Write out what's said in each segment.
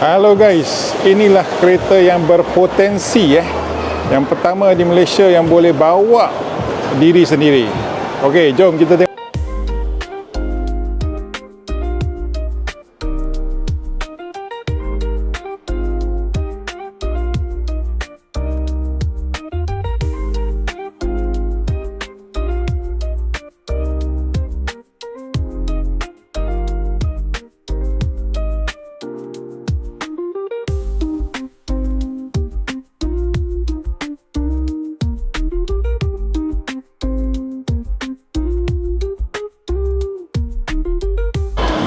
Halo guys, inilah kereta yang berpotensi eh. Yang pertama di Malaysia yang boleh bawa diri sendiri. Okey, jom kita tengok.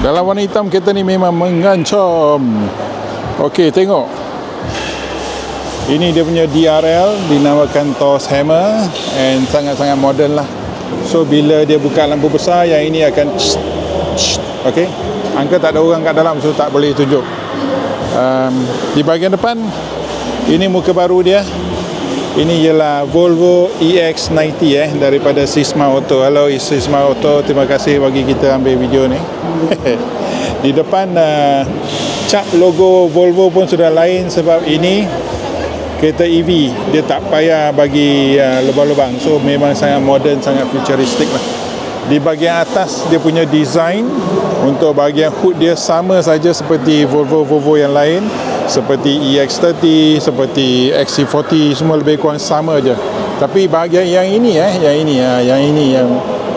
Dalam warna hitam kereta ni memang mengancam. Okey, tengok. Ini dia punya DRL dinamakan Tos Hammer and sangat-sangat moden lah. So bila dia buka lampu besar yang ini akan okey. Angka tak ada orang kat dalam so tak boleh tunjuk. Um, di bahagian depan ini muka baru dia. Ini ialah Volvo EX90 eh daripada Sisma Auto. Hello Sisma Auto, terima kasih bagi kita ambil video ni. Di depan uh, cap logo Volvo pun sudah lain sebab ini kereta EV. Dia tak payah bagi uh, lubang-lubang. So memang sangat modern, sangat futuristik lah. Di bahagian atas dia punya design untuk bahagian hood dia sama saja seperti Volvo-Volvo yang lain seperti EX30, seperti XC40 semua lebih kurang sama aja. Tapi bahagian yang ini eh, yang ini ya, yang ini yang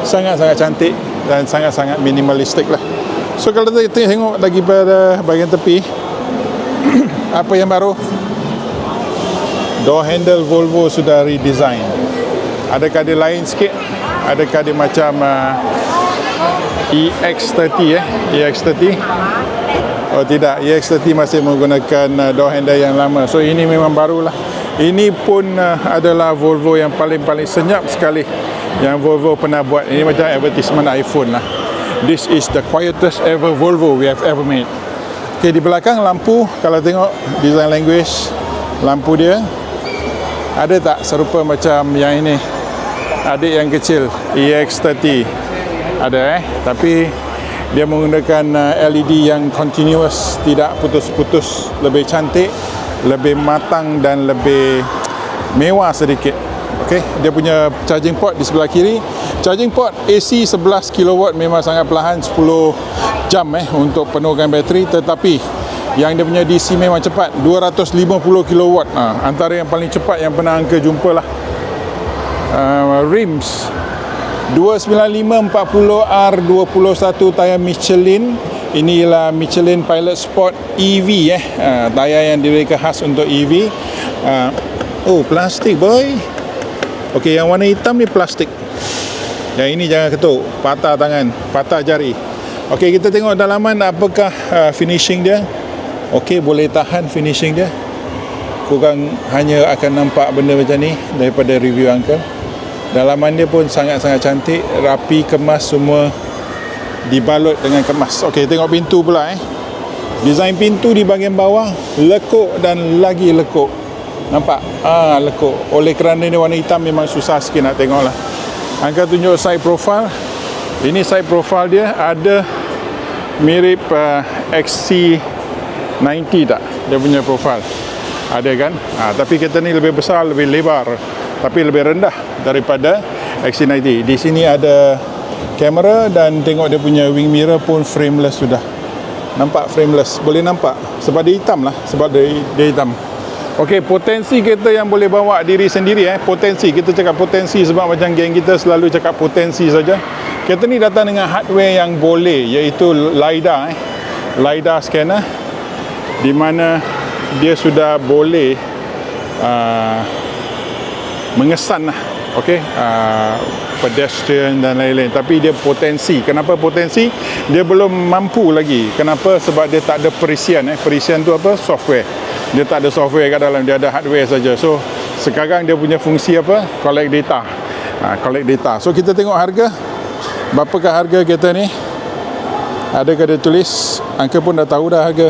sangat-sangat cantik dan sangat-sangat minimalistik lah. So kalau kita tengok lagi pada bahagian tepi apa yang baru? Door handle Volvo sudah redesign. Adakah dia lain sikit? Adakah dia macam uh, EX30 eh? EX30 Oh tidak, EX30 masih menggunakan uh, door handle yang lama. So ini memang barulah. Ini pun uh, adalah Volvo yang paling-paling senyap sekali yang Volvo pernah buat. Ini macam advertisement iPhone lah. This is the quietest ever Volvo we have ever made. Okay, di belakang lampu, kalau tengok design language, lampu dia ada tak serupa macam yang ini? Adik yang kecil, EX30. Ada eh, tapi dia menggunakan uh, LED yang continuous tidak putus-putus lebih cantik lebih matang dan lebih mewah sedikit Okey, dia punya charging port di sebelah kiri. Charging port AC 11 kW memang sangat perlahan 10 jam eh untuk penuhkan bateri tetapi yang dia punya DC memang cepat 250 kW. Ha, antara yang paling cepat yang pernah angka jumpalah. Uh, rims 295-40R21 tayar Michelin. Ini ialah Michelin Pilot Sport EV eh. Uh, tayar yang direka khas untuk EV uh, oh plastik boy. Ok yang warna hitam ni plastik. Yang ini jangan ketuk. Patah tangan. Patah jari. Ok kita tengok dalaman apakah uh, finishing dia. Ok boleh tahan finishing dia. Kurang hanya akan nampak benda macam ni daripada review uncle Dalaman dia pun sangat-sangat cantik, rapi, kemas semua dibalut dengan kemas. Okey, tengok pintu pula eh. Desain pintu di bahagian bawah lekuk dan lagi lekuk. Nampak? Ah, lekuk. Oleh kerana dia warna hitam memang susah sikit nak tengok lah. Angka tunjuk side profile. Ini side profile dia ada mirip uh, XC90 tak? Dia punya profile. Ada kan? Ah, tapi kereta ni lebih besar, lebih lebar tapi lebih rendah daripada XC90 di sini ada kamera dan tengok dia punya wing mirror pun frameless sudah. Nampak frameless. Boleh nampak? Sebab dia hitam lah. Sebab dia, dia hitam. Ok potensi kereta yang boleh bawa diri sendiri eh. Potensi. Kita cakap potensi sebab macam geng kita selalu cakap potensi saja. Kereta ni datang dengan hardware yang boleh iaitu LiDAR eh. LiDAR scanner di mana dia sudah boleh uh, mengesan lah okay? uh, pedestrian dan lain-lain. Tapi dia potensi. Kenapa potensi? Dia belum mampu lagi. Kenapa? Sebab dia tak ada perisian eh. perisian tu apa? Software. Dia tak ada software kat dalam. Dia ada hardware saja. So sekarang dia punya fungsi apa? Collect data. Uh, collect data. So kita tengok harga. Berapakah harga kereta ni? Adakah dia tulis? Angka pun dah tahu dah harga.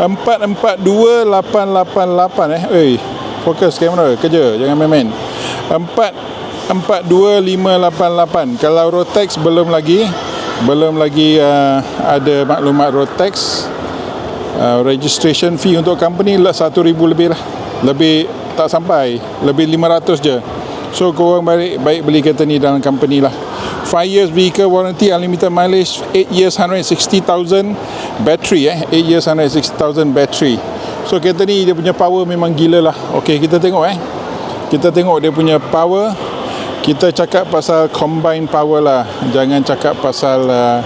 442888 eh? Oi, fokus kamera. Kerja. Jangan main-main 42588 kalau Rotex belum lagi belum lagi uh, ada maklumat Rotex uh, registration fee untuk company lah 1000 lebih lah. Lebih tak sampai. Lebih 500 je. So korang baik, baik beli kereta ni dalam company lah. 5 years vehicle warranty unlimited mileage 8 years 160,000 battery eh. 8 years 160,000 battery. So kereta ni dia punya power memang gila lah. Ok kita tengok eh kita tengok dia punya power. Kita cakap pasal combine power lah. Jangan cakap pasal uh,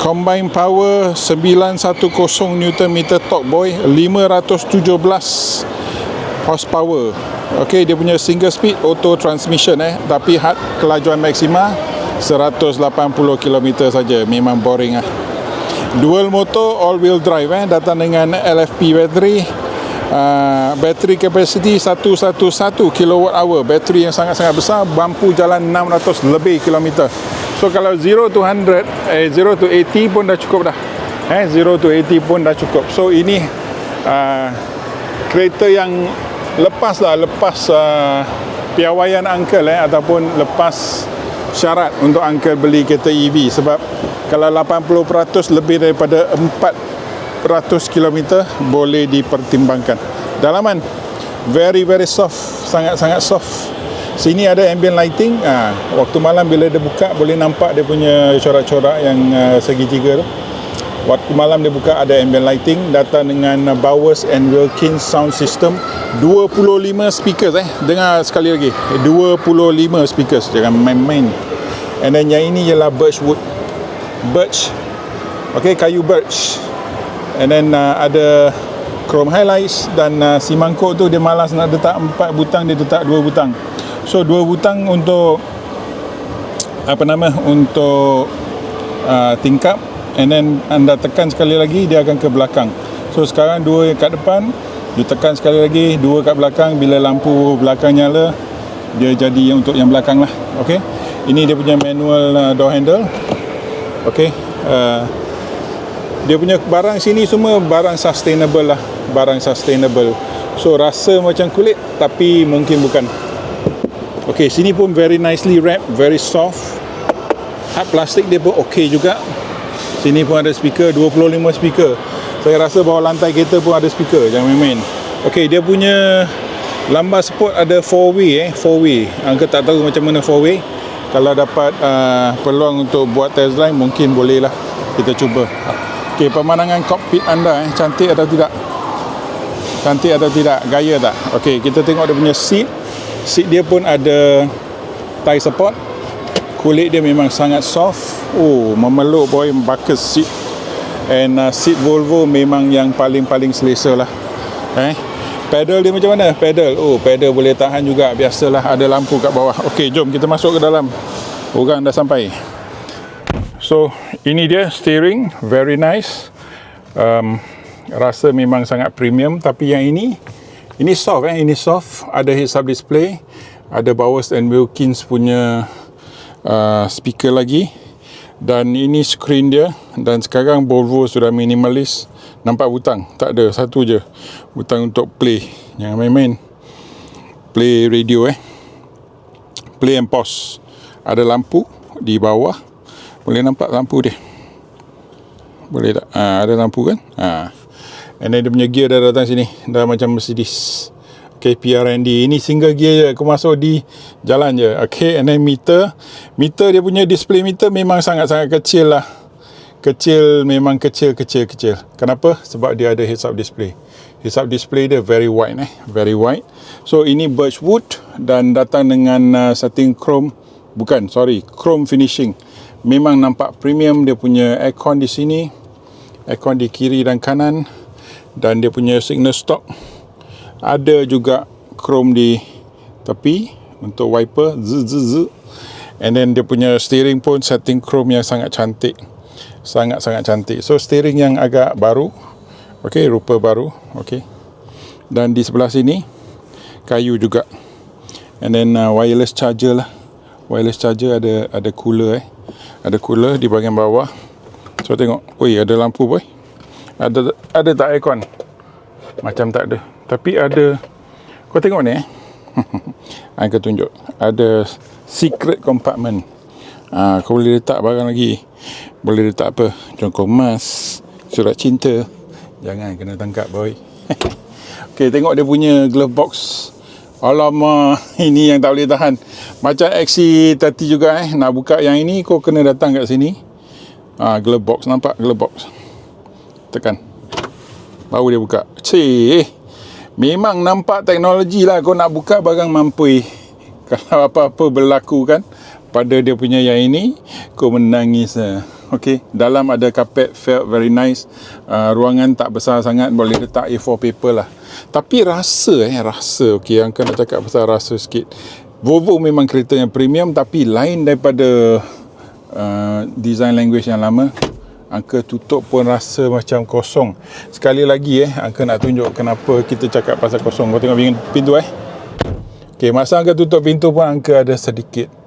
combine power 910 Nm torque boy. 517 horsepower. Ok dia punya single speed auto transmission eh. Tapi had kelajuan maksima 180 km saja. Memang boring ah. Dual motor all wheel drive eh. Datang dengan LFP battery uh, battery capacity 111 kWh battery yang sangat-sangat besar mampu jalan 600 lebih kilometer So kalau 0 to 100 eh 0 to 80 pun dah cukup dah. Eh 0 to 80 pun dah cukup. So ini uh, kereta yang lepas lah lepas uh, piawaian uncle eh ataupun lepas syarat untuk uncle beli kereta EV sebab kalau 80% lebih daripada 400 km boleh dipertimbangkan. Dalaman very very soft, sangat-sangat soft. Sini ada ambient lighting. Ha, waktu malam bila dia buka boleh nampak dia punya corak-corak yang uh, segitiga tu. Waktu malam dia buka ada ambient lighting datang dengan Bowers and Wilkins sound system 25 speakers eh. Dengar sekali lagi. 25 speakers jangan main-main. And then yang ini ialah birch wood. Birch. Okay, kayu birch. And then uh, ada chrome highlights dan uh, si mangkuk tu dia malas nak letak empat butang dia letak dua butang. So dua butang untuk apa nama untuk uh, tingkap and then anda tekan sekali lagi dia akan ke belakang. So sekarang dua kat depan, you tekan sekali lagi dua kat belakang bila lampu belakang nyala dia jadi untuk yang belakang lah. Okay. Ini dia punya manual uh, door handle. Okay. Uh, dia punya barang sini semua barang sustainable lah. Barang sustainable. So rasa macam kulit tapi mungkin bukan. Okay, sini pun very nicely wrapped, very soft. Hard plastik dia pun okay juga. Sini pun ada speaker, 25 speaker. Saya rasa bawah lantai kereta pun ada speaker, jangan main-main. Okay, dia punya lambar sport ada 4 way eh, 4 way. Angka tak tahu macam mana 4 way. Kalau dapat uh, peluang untuk buat test drive, mungkin boleh lah. Kita cuba. Okay, pemandangan cockpit anda eh, cantik atau tidak? Cantik atau tidak? Gaya tak? Okay, kita tengok dia punya seat. Seat dia pun ada tie support. Kulit dia memang sangat soft. Oh memeluk boy bucket seat. And uh, seat Volvo memang yang paling-paling selesa lah. Eh pedal dia macam mana? Pedal? Oh pedal boleh tahan juga. Biasalah ada lampu kat bawah. Ok jom kita masuk ke dalam. Orang dah sampai so ini dia steering very nice um, rasa memang sangat premium tapi yang ini ini soft eh, ini soft. Ada heads up display, ada Bowers and Wilkins punya uh, speaker lagi. Dan ini screen dia dan sekarang Volvo sudah minimalis. Nampak butang? Tak ada, satu je. Butang untuk play. Jangan main-main. Play radio eh. Play and pause. Ada lampu di bawah. Boleh nampak lampu dia. Boleh tak? Ha, ada lampu kan? Ha. And then dia punya gear dah datang sini. Dah macam Mercedes. Okay PRND Ini single gear je. Aku masuk di Jalan je. Okay and then meter. Meter dia punya display meter Memang sangat-sangat kecil lah. Kecil Memang kecil kecil kecil. Kenapa? Sebab dia ada heads up display. Heads up display dia very wide eh? Very wide. So ini birch wood Dan datang dengan uh, setting chrome. Bukan sorry Chrome finishing Memang nampak premium Dia punya aircon di sini Aircon di kiri dan kanan dan dia punya signal stop. Ada juga chrome di tepi untuk wiper z z z and then dia punya steering pun setting chrome yang sangat cantik. Sangat-sangat cantik. So steering yang agak baru. Okey rupa baru. Okey dan di sebelah sini kayu juga. And then uh, wireless charger lah. Wireless charger ada ada cooler eh ada cooler di bahagian bawah so tengok oi ada lampu boy ada ada tak aircon? Macam tak ada. Tapi ada kau tengok ni eh. Aku tunjuk. Ada secret compartment. Ha, kau boleh letak barang lagi. Boleh letak apa? Jongkok emas, surat cinta jangan kena tangkap boy ok tengok dia punya glove box alamak ini yang tak boleh tahan. Macam XC30 juga eh. Nak buka yang ini kau kena datang kat sini. Ha, glove box nampak glove box? Tekan. Baru dia buka. Cik memang nampak teknologi lah. Kau nak buka barang mampu kalau apa-apa berlaku kan pada dia punya yang ini kau menangis lah Okey, dalam ada carpet felt very nice. Uh, ruangan tak besar sangat boleh letak A4 paper lah. Tapi rasa eh rasa okey yang kena cakap pasal rasa sikit. Volvo memang kereta yang premium tapi lain daripada uh, design language yang lama. Angka tutup pun rasa macam kosong. Sekali lagi eh, Angka nak tunjuk kenapa kita cakap pasal kosong. Kau tengok pintu eh. Okey, masa Angka tutup pintu pun Angka ada sedikit.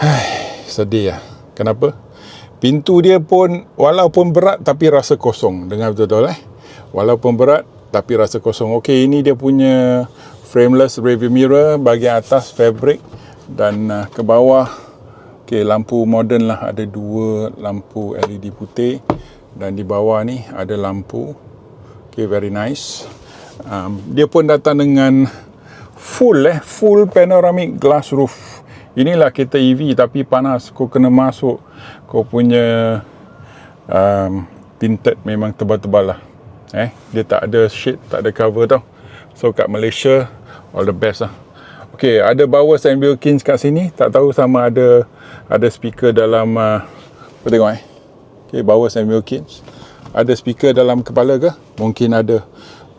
sedih lah. Kenapa? Pintu dia pun walaupun berat tapi rasa kosong. Dengar betul-betul eh. Walaupun berat tapi rasa kosong. Okey, ini dia punya frameless rearview mirror bahagian atas fabric dan uh, ke bawah okey lampu moden lah ada dua lampu LED putih dan di bawah ni ada lampu okey very nice um, dia pun datang dengan full eh full panoramic glass roof inilah kereta EV tapi panas. Kau kena masuk. Kau punya um, tinted memang tebal-tebal lah. Eh dia tak ada shade tak ada cover tau. So kat Malaysia all the best lah. Ok ada Bowers and Wilkins kat sini? Tak tahu sama ada ada speaker dalam uh, apa tengok eh? Ok Bowers and Wilkins. Ada speaker dalam kepala ke? Mungkin ada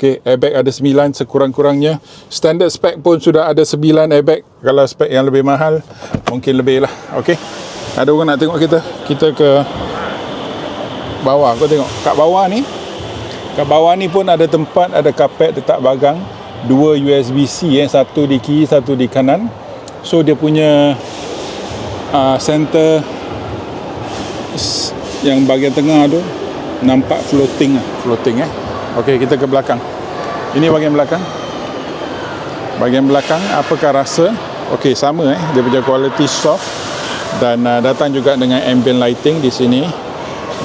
Okay, airbag ada 9 sekurang-kurangnya. Standard spec pun sudah ada 9 airbag. Kalau spec yang lebih mahal, mungkin lebih lah. Okay. Ada orang nak tengok kita? Kita ke bawah. Kau tengok. Kat bawah ni, kat bawah ni pun ada tempat, ada kapet letak bagang. Dua USB-C, eh. satu di kiri, satu di kanan. So, dia punya uh, center yang bahagian tengah tu nampak floating lah. Floating eh. Okey, kita ke belakang. Ini bahagian belakang. Bahagian belakang, apakah rasa? Okey, sama eh. Dia punya quality soft dan uh, datang juga dengan ambient lighting di sini.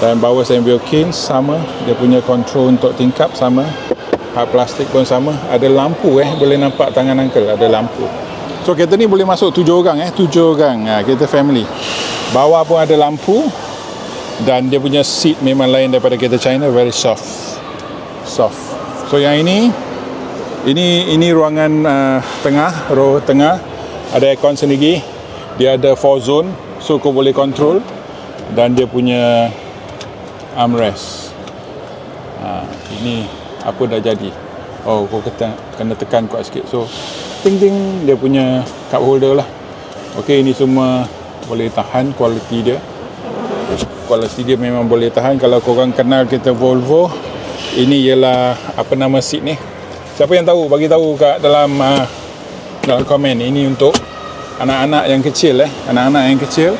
Dan bawah Sam Wilkins sama. Dia punya control untuk tingkap sama. Hard plastik pun sama. Ada lampu eh. Boleh nampak tangan uncle. Ada lampu. So, kereta ni boleh masuk tujuh orang eh. Tujuh orang. Ha, kereta family. Bawah pun ada lampu. Dan dia punya seat memang lain daripada kereta China. Very soft soft. So yang ini ini ini ruangan uh, tengah, row tengah. Ada aircon sendiri. Dia ada four zone so kau boleh control dan dia punya armrest. Ha, ini apa dah jadi. Oh, kau kena, kena tekan kuat sikit. So, ting ting dia punya cup holder lah. Okey, ini semua boleh tahan kualiti dia. Kualiti dia memang boleh tahan kalau kau orang kenal kita Volvo ini ialah apa nama seat ni? Siapa yang tahu? Bagi tahu kat dalam uh, dalam komen. Ini untuk anak-anak yang kecil eh. Anak-anak yang kecil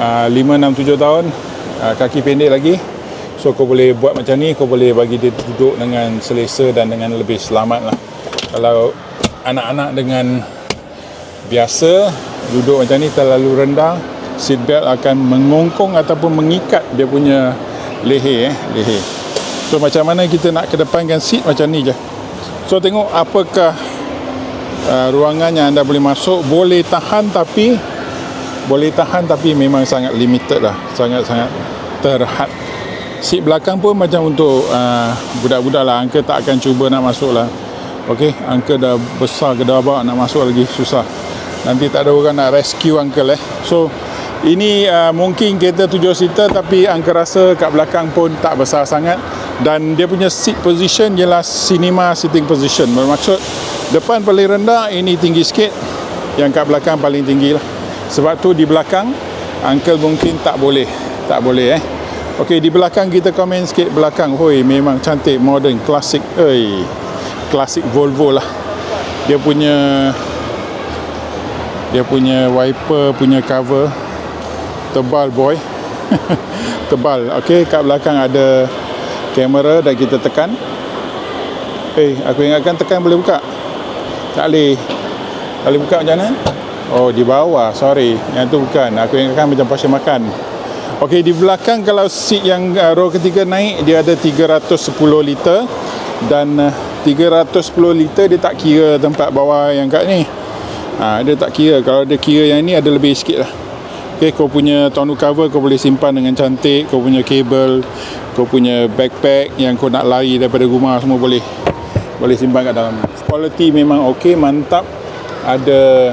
uh, 5 6 7 tahun. Uh, kaki pendek lagi. So kau boleh buat macam ni kau boleh bagi dia duduk dengan selesa dan dengan lebih selamat lah kalau anak-anak dengan biasa duduk macam ni terlalu rendah seat belt akan mengongkong ataupun mengikat dia punya leher eh leher So macam mana kita nak kedepankan seat macam ni je. So tengok apakah uh, ruangan yang anda boleh masuk boleh tahan tapi boleh tahan tapi memang sangat limited lah. Sangat-sangat terhad. Seat belakang pun macam untuk uh, budak-budak lah. Angka tak akan cuba nak masuk lah. Okay, angka dah besar ke dah nak masuk lagi susah. Nanti tak ada orang nak rescue uncle eh. So ini uh, mungkin kereta tujuh seater tapi angka rasa kat belakang pun tak besar sangat dan dia punya seat position ialah cinema sitting position. Bermaksud depan paling rendah ini tinggi sikit. Yang kat belakang paling tinggi lah. Sebab tu di belakang uncle mungkin tak boleh. Tak boleh eh. Ok di belakang kita komen sikit. Belakang hoi memang cantik modern klasik oi klasik Volvo lah. Dia punya dia punya wiper punya cover. Tebal boy. Tebal. Ok kat belakang ada kamera dan kita tekan. Eh aku ingatkan tekan boleh buka? Tak boleh. Tak boleh buka macam mana? Oh di bawah. Sorry. Yang tu bukan. Aku ingatkan macam pasien makan. Okey, di belakang kalau seat yang uh, row ketiga naik dia ada 310 liter. Dan uh, 310 liter dia tak kira tempat bawah yang kat ni. Ha, dia tak kira. Kalau dia kira yang ni ada lebih sikit lah. Okay, kau punya tonneau cover kau boleh simpan dengan cantik. Kau punya kabel, kau punya backpack yang kau nak lari daripada rumah semua boleh boleh simpan kat dalam. Quality memang okey, mantap. Ada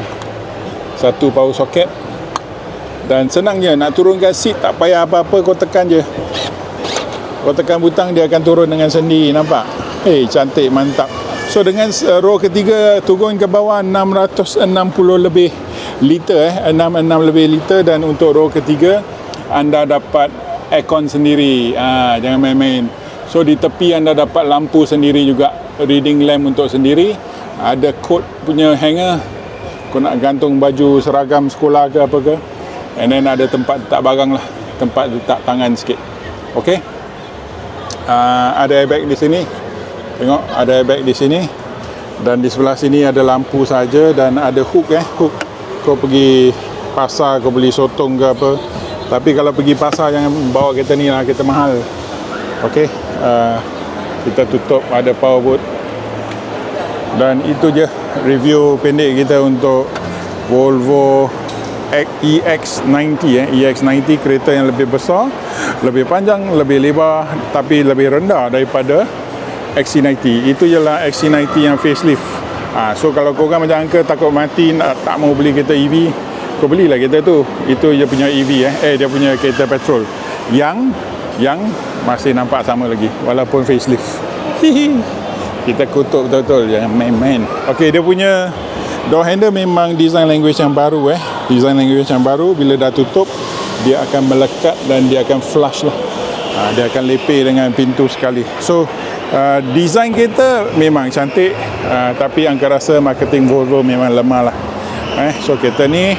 satu power socket dan senang je nak turunkan seat tak payah apa-apa kau tekan je kau tekan butang dia akan turun dengan sendiri nampak hei cantik mantap so dengan uh, row ketiga turun ke bawah 660 lebih liter eh 66 lebih liter dan untuk row ketiga anda dapat aircon sendiri. Ha, jangan main-main. So di tepi anda dapat lampu sendiri juga reading lamp untuk sendiri. Ada coat punya hanger. Kau nak gantung baju seragam sekolah ke apa ke. And then ada tempat letak barang lah. Tempat letak tangan sikit. Ok? Uh, ada airbag di sini. Tengok ada airbag di sini. Dan di sebelah sini ada lampu saja dan ada hook eh hook kau pergi pasar kau beli sotong ke apa. Tapi kalau pergi pasar jangan bawa kereta ni lah kereta mahal. Ok? Uh, kita tutup ada power boot dan itu je review pendek kita untuk Volvo EX90 eh. EX90 kereta yang lebih besar lebih panjang lebih lebar tapi lebih rendah daripada XC90 itu ialah XC90 yang facelift ha, so kalau korang macam angka takut mati nak, tak mau beli kereta EV kau belilah kereta tu. Itu dia punya EV eh. Eh dia punya kereta petrol. Yang yang masih nampak sama lagi walaupun facelift. Kita kutuk betul-betul jangan main-main. Ok dia punya door handle memang design language yang baru eh. Design language yang baru bila dah tutup dia akan melekat dan dia akan flush lah ha, dia akan lepeh dengan pintu sekali. So uh, design kereta memang cantik uh, tapi angka rasa marketing Volvo memang lemah lah. Eh, so kereta ni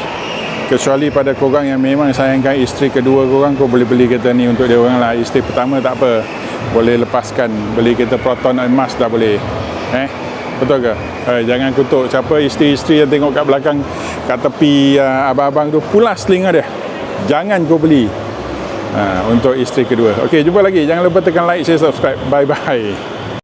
kecuali pada korang yang memang sayangkan isteri kedua korang kau boleh beli kereta ni untuk dia orang lah. Isteri pertama tak apa boleh lepaskan. Beli kereta Proton emas dah boleh. Eh betul ke? Eh, jangan kutuk siapa isteri-isteri yang tengok kat belakang kat tepi uh, abang-abang tu pulas telinga dia. Jangan kau beli uh, untuk isteri kedua. Ok jumpa lagi. Jangan lupa tekan like share subscribe. Bye bye